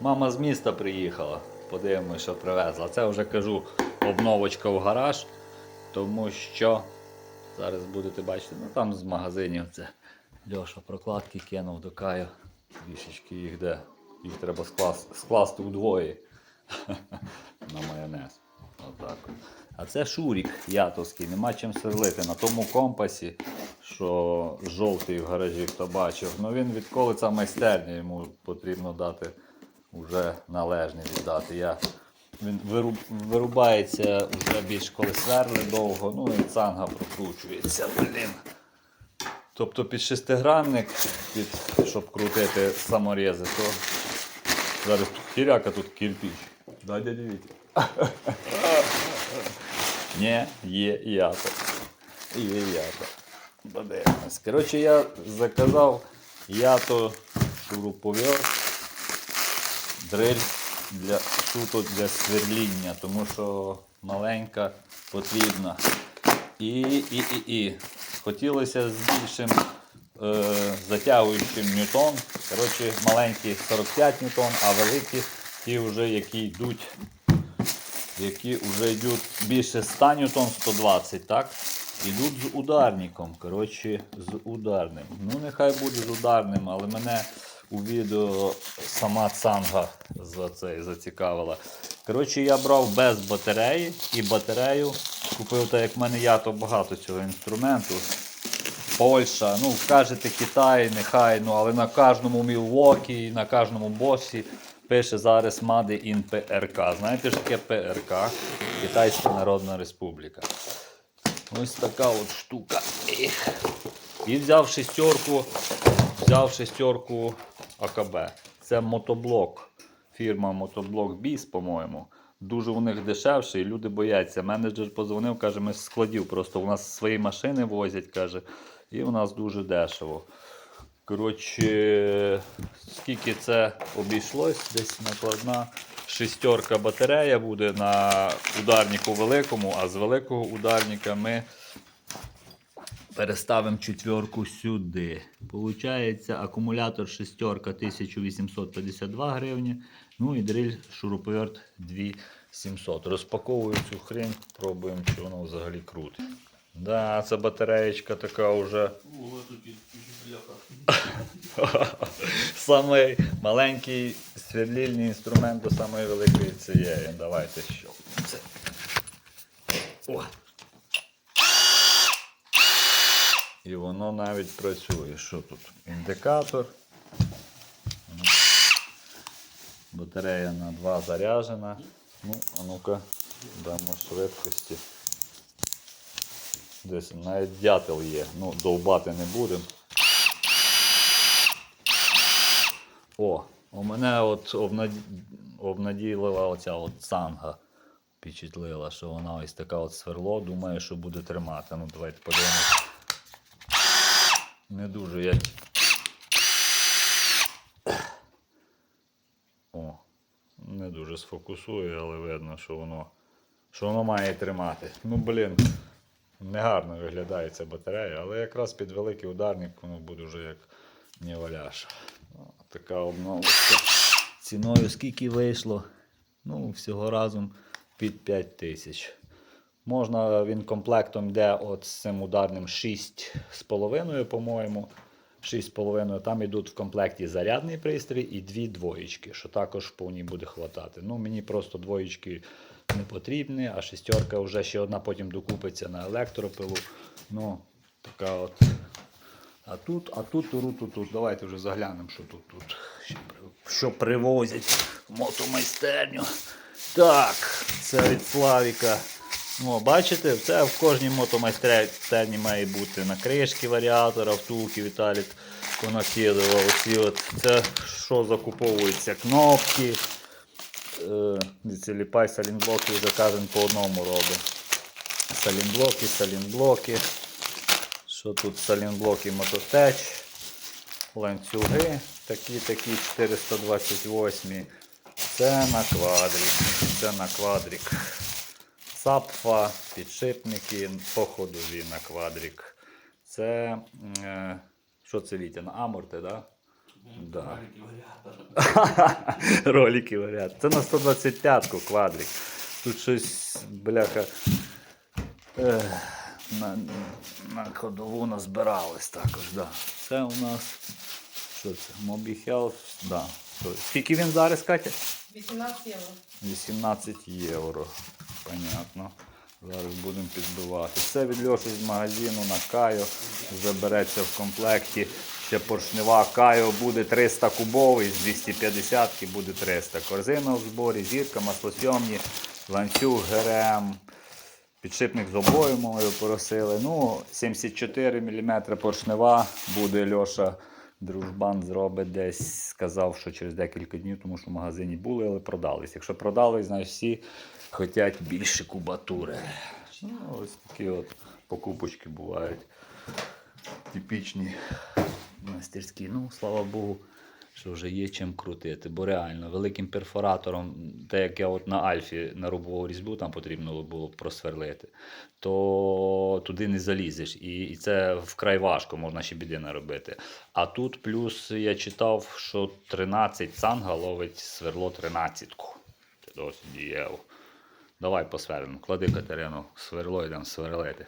Мама з міста приїхала. Подивимось, що привезла. Це вже кажу обновочка в гараж, тому що зараз будете бачити, ну там з магазинів це Льоша прокладки кинув до Каю. Трішечки їх де. Їх треба скласти, скласти удвоє на майонез. Отак. А це шурік ятовський, нема чим сверлити. На тому компасі, що жовтий в гаражі, хто бачив. Ну він відколи це майстерня, йому потрібно дати вже належне віддати. Я, він вируб, вирубається вже більш коли сверли довго, ну і цанга прокручується. Блін. Тобто під шестигранник, під, щоб крутити саморези, то зараз тут хіряка, тут кирпич. Дай дядя Вітя. Ні, є ято. Є ято. Подивимось. Коротше, я заказав ято шуруповер, дрель для суто для сверління, тому що маленька потрібна. І, і, і, і. Хотілося з більшим е, затягуючим ньютон. Коротше, маленькі 45 ньютон, а великі ті вже які йдуть які вже йдуть більше 100 ньютон, 120, так? Ідуть з ударником. Коротше, з ударним. Ну, нехай буде з ударним, але мене у відео сама цанга за це зацікавила. Коротше, я брав без батареї і батарею купив, так як в мене я, то багато цього інструменту. Польща, ну кажете Китай, нехай, ну але на кожному Мілвокі, на кожному босі пише зараз Made in PRK. Знаєте що таке ПРК? Китайська Народна Республіка. Ось така от штука. І взяв шестерку, взяв шестерку АКБ. Це мотоблок. Фірма Мотоблок Біс, по-моєму. Дуже у них дешевше, і люди бояться. Менеджер позвонив, каже, ми з складів просто у нас свої машини возять, каже, і у нас дуже дешево. Коротше, скільки це обійшлось, десь накладна шестерка батарея буде на ударнику великому, а з великого ударника ми переставимо четверку сюди. Получається акумулятор шестерка 1852 гривні. Ну і дриль шуруповерт 2700. Розпаковую цю хрень, пробуємо, чи воно взагалі крутить. Да, це батареєчка така вже. Самий маленький сверлільний інструмент до самої великої цієї. Давайте що. Це. О. І воно навіть працює. Що тут? Індикатор. Батарея на 2 заряджена. Ну, а ну-ка, дамо швидкості. Десь навіть дятел є. Ну, довбати не будемо. О, у мене от обнаді... обнадійлива оця от цанга. Впечатлила, що вона ось така от сверло. Думаю, що буде тримати. Ну, давайте подивимось. Не дуже я. О, не дуже сфокусує, але видно, що воно, що воно має тримати. Ну, блін, негарно виглядає ця батарея, але якраз під великий ударник воно буде вже як неваляш. Така обновочка. Ціною скільки вийшло? Ну, всього разом під 5 тисяч. Можна, він комплектом йде от з цим ударним 6,5, по-моєму. 6,5. Там йдуть в комплекті зарядний пристрій і дві двоєчки, що також повні буде хватати. Ну, мені просто двоєчки не потрібні, а шестерка вже ще одна потім докупиться на електропилу. Ну, така от. А тут, а тут, тут, тут, тут. Давайте вже заглянемо, що тут, тут. Що привозять в мотомайстерню. Так, це від Славіка. О, бачите, це в кожній мотомайстерні має бути на кришки варіатора, втулки Віталік понакидував. Оці от, це що закуповується кнопки. Е, ліпай салінблоки вже кожен по одному робить. Салінблоки, салінблоки. Що тут салінблоки мототеч, ланцюги, такі такі 428. Це на квадрик. Це на квадрик. Сапфа, підшипники походові на квадрик. Це. Е, що це Вітя? Аморти, да? Да. Ролики варіант. Це на 125-ку квадрик. Тут щось, бляха. Ех, на, на ходову назбирались також, да. Це у нас. Що це? Mobi Health. Да. Скільки він зараз, Катя? 18 євро. 18 євро. Понятно. Зараз будемо підбивати. Це від Льоші з магазину на Кайо. Вже береться в комплекті. Ще поршнева Кайо буде 300 кубовий, з 250 буде 300. Корзина в зборі, зірка, маслосйомні, ланцюг ГРМ. Підшипник з обою мою поросили. Ну, 74 мм поршнева буде Льоша. Дружбан зробить десь, сказав, що через декілька днів, тому що в магазині були, але продались. Якщо продались, значить всі хочуть більше кубатури. Ну, ось такі от покупочки бувають. Типічні мастерські. Ну, слава Богу, що вже є чим крутити. Бо реально, великим перфоратором, те, як я от на Альфі на рубову різьбу там потрібно було просверлити, то туди не залізеш. І, і це вкрай важко, можна ще біди наробити. А тут плюс я читав, що 13 цанга ловить сверло 13-ку. Це досить дієво. Давай посверлимо. Клади Катерину, сверло йдемо сверлити.